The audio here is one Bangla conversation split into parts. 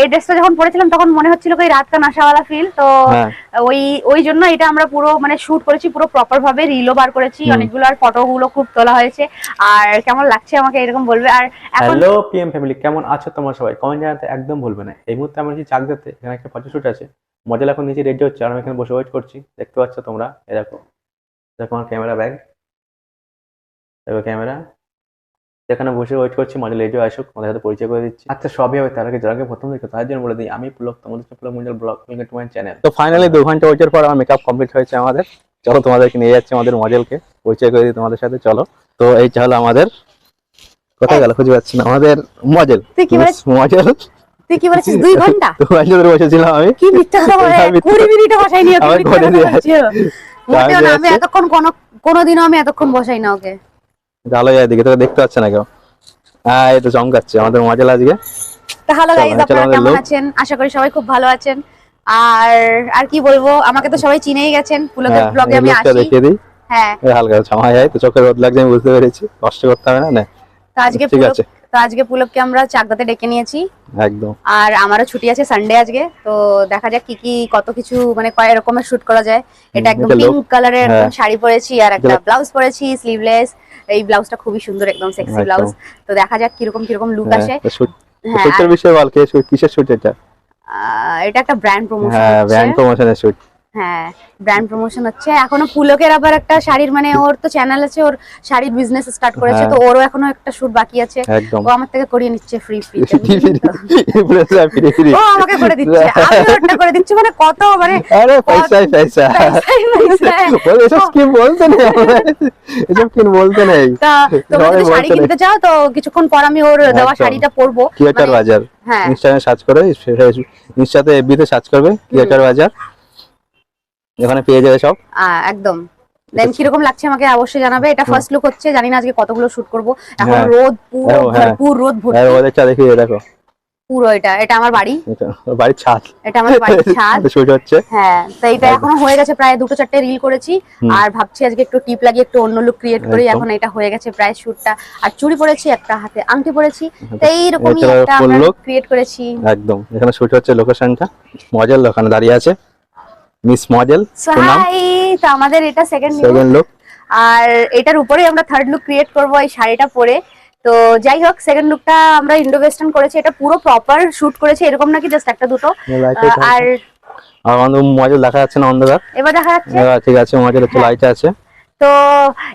এই ড্রেসটা যখন পরেছিলাম তখন মনে হচ্ছিল কি রাত কা নাশাওয়ালা ফিল তো হ্যাঁ। ওই ওই জন্য এটা আমরা পুরো মানে শুট করেছি পুরো প্রপার ভাবে রিলও বার করেছি অনেকগুলো আর ফটো গুলো খুব তোলা হয়েছে। আর কেমন লাগছে আমাকে এরকম বলবে? আর এখন হ্যালো পিএম ফ্যামিলি কেমন আছো তোমরা সবাই? কমেন্ট জানাতে একদম ভুলবে না। এই মুহূর্তে আমরা যে চাকদাতে এখানে একটা ফটো শুট আছে। মডেল এখন নিচে রেডি হচ্ছে আর আমি এখানে বসে ওয়েট করছি। দেখতে পাচ্ছ তোমরা? এ দেখো দেখো আমার ক্যামেরা ব্যাগ দেখো ক্যামেরা এখানে বসে ওয়েট করছি মডেল রেডি আসুক আমাদের সাথে পরিচয় করে দিচ্ছি। আচ্ছা সবই হবে তার আগে যারা প্রথম দেখো তার জন্য বলে দিই আমি পুলক তোমাদের Pulak Mondal blog to my channel তো ফাইনালি দু ঘণ্টা ওয়েটের পর আমার মেকআপ কমপ্লিট হয়েছে আমাদের। চলো তোমাদেরকে নিয়ে যাচ্ছি আমাদের মডেলকে পরিচয় করে দিই তোমাদের সাথে চলো। তো এইটা হলো আমাদের কোথায় গেল খুঁজে পাচ্ছি না আমাদের মডেল তুই কি বলেছিস? মডেল তুই কি বলেছিস দুই ঘণ্টা? দু ঘণ্টা ধরে বসেছিলাম আমি। কি মিথ্যা কথা বলে? আমি মিথ্যা- কুড়ি মিনিটও বসাই নিও আমার ঘরে দিয়ে মোটেও না আমি এতক্ষণ কোনো কোনোদিনও আমি এতক্ষণ বসাই না ওকে। ভালো যায় দিকে তোকে দেখতে পাচ্ছে না কেউ। হ্যাঁ এটা চমকাচ্ছে আমাদের মজা আজকে হ্যালো গাইজ আপনারা কেমন আছেন? আশা করি সবাই খুব ভালো আছেন। আর আর কি বলব আমাকে তো সবাই চিনেই গেছেন। পুলকের হ্যাঁ ব্লগে আমি আসি। দেখিয়ে দিই। হ্যাঁ। হালকা ছামা যায় তো চোখের রোদ লাগছে আমি বুঝতে পেরেছি কষ্ট করতে হবে না না। তো আজকে ঠিক পুলক আছে। তো আজকে পুলককে আমরা চাকদাতে ডেকে নিয়েছি। একদম। আর আমারও ছুটি আছে সানডে আজকে তো দেখা যাক কি কি কত কিছু মানে কয় রকমের শুট করা যায়। এটা একদম পিঙ্ক কালারের হ্যাঁ। শাড়ি পরেছি আর একটা ব্লাউজ পরেছি স্লিভলেস এই ব্লাউজটা খুবই সুন্দর একদম সেক্সি ব্লাউজ তো দেখা যাক কীরকম কীরকম লুক আসে। হ্যাঁ, shoot- হ্যাঁ শুটের বিষয়ে বল কিসের শুট এটা? এটা একটা ব্র্যান্ড প্রমোশন হ্যাঁ ব্র্যান্ড প্রমোশনের শুট হ্যাঁ ব্র্যান্ড প্রমোশন হচ্ছে। এখনও পুলকের আবার একটা শাড়ির মানে ওর তো চ্যানেল আছে ওর শাড়ির বিজনেস স্টার্ট করেছে হ্যাঁ। তো ওরও এখনও একটা শুট বাকি আছে। ও আমার থেকে করিয়ে নিচ্ছে ফ্রি ফ্রি। ও আমাকে করে দিচ্ছে। আমি ওরটা করে দিচ্ছি মানে কত মানে আরে পয়সা পয়সা। বল, এসব স্কিম বলতে নেই এসব স্কিম বলতে নেই। তা তোমরা যদি শাড়ি কিনতে চাও তো কিছুক্ষণ পর আমি ওর দেওয়া শাড়িটা পরবো। ক্রিয়েটার মানে- বাজার। হ্যাঁ। ইনস্টাগ্রামে সার্চ করে ইনস্টাতে এফবিতে সার্চ করবে ক্রিয়েটার বাজার। এখানে পেয়ে যাবে সব? একদম। দেন কীরকম লাগছে আমাকে অবশ্যই জানাবে। এটা ফার্স্ট লুক হচ্ছে জানি না আজকে কতগুলো শুট করব। এখন হ্যাঁ। রোদ পুরো ও, হ্যাঁ। ভরপুর রোদ ভর্তি ওদেরটা দেখিয়ে দেখো। পুরো এটা এটা আমার বাড়ি। বাড়ির ছাদ। এটা আমার বাড়ির ছাদ। শুট হচ্ছে। হ্যাঁ তো এটা এখনও হয়ে গেছে প্রায় দুটো চারটে রিল করেছি। আর ভাবছি আজকে একটু টিপ লাগিয়ে একটু অন্য লুক ক্রিয়েট করি। এখন এটা হয়ে গেছে প্রায় শুটটা আর চুড়ি পরেছি একটা হাতে আংটি পরেছি। তো এইরকমই একটা ক্রিয়েট করেছি। একদম। এখানে শুট হচ্ছে লোকেশনটা মজার ওখানে দাঁড়িয়ে আছে। মিস মডেল হাই তো আমাদের এটা সেকেন্ড সেকেন্ড লুক আর এটার উপরে আমরা থার্ড লুক ক্রিয়েট করব এই শাড়িটা পরে। তো যাই হোক সেকেন্ড লুকটা আমরা ইন্ডো ওয়েস্টার্ন করেছি এটা পুরো প্রপার শুট করেছে এরকম নাকি জাস্ট একটা দুটো। আর আমাদের মডেল দেখা যাচ্ছে না অন্ধকার। এবার দেখা যাচ্ছে। ঠিক আছে মডেল একটু লাইট আছে। তো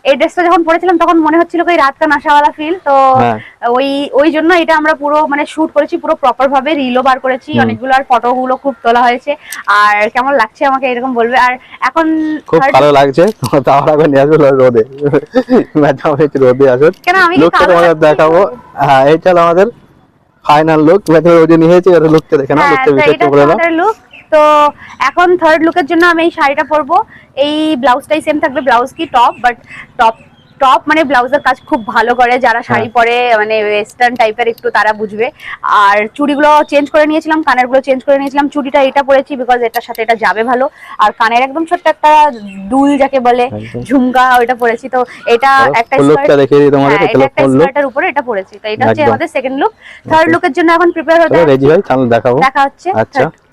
এই ড্রেসটা যখন পরেছিলাম তখন মনে হচ্ছিল কি রাত কা নাশাওয়ালা ফিল তো হ্যাঁ। ওই ওই জন্য এটা আমরা পুরো মানে শুট করেছি পুরো প্রপার ভাবে রিলও বার করেছি। অনেকগুলো আর ফটো গুলো খুব তোলা হয়েছে। আর কেমন লাগছে আমাকে এরকম বলবে? আর এখন খুব ভালো লাগছে তাও আগে নিয়ে আসবে রোদে। ম্যাডাম একটু রোদে আসুন। কেন আমি লুকটা তোমাদের দেখাবো। হ্যাঁ এইটা হলো আমাদের ফাইনাল লুক ম্যাডাম রোদে নিয়েছি এবার লুকটা দেখে না হ্যাঁ, লুকটা তো বিষয় এটা একটু তো এখন থার্ড লুকের জন্য আমি এই শাড়িটা পরবো। এই ব্লাউজটাই সেম থাকবে ব্লাউজ কি টপ বাট টপ টপ মানে ব্লাউজের কাজ খুব ভালো করে। যারা শাড়ি হ্যাঁ। পরে মানে ওয়েস্টার্ন টাইপের একটু তারা বুঝবে। আর চুড়িগুলো চেঞ্জ করে নিয়েছিলাম কানেরগুলো চেঞ্জ করে নিয়েছিলাম। চুড়িটা এটা পরেছি বিকজ এটার সাথে এটা যাবে ভালো। আর কানের একদম ছোট্ট একটা দুল যাকে বলে ঝুমকা ওইটা পরেছি। তো এটা একটা তোমাদের হ্যাঁ, স্কার্টের উপরে এটা পরেছি। তো এটা হচ্ছে আমাদের সেকেন্ড লুক থার্ড লুকের জন্য এখন প্রিপেয়ার হতে রেডি ভাই তাহলে দেখাবো। দেখা হচ্ছে। আচ্ছা।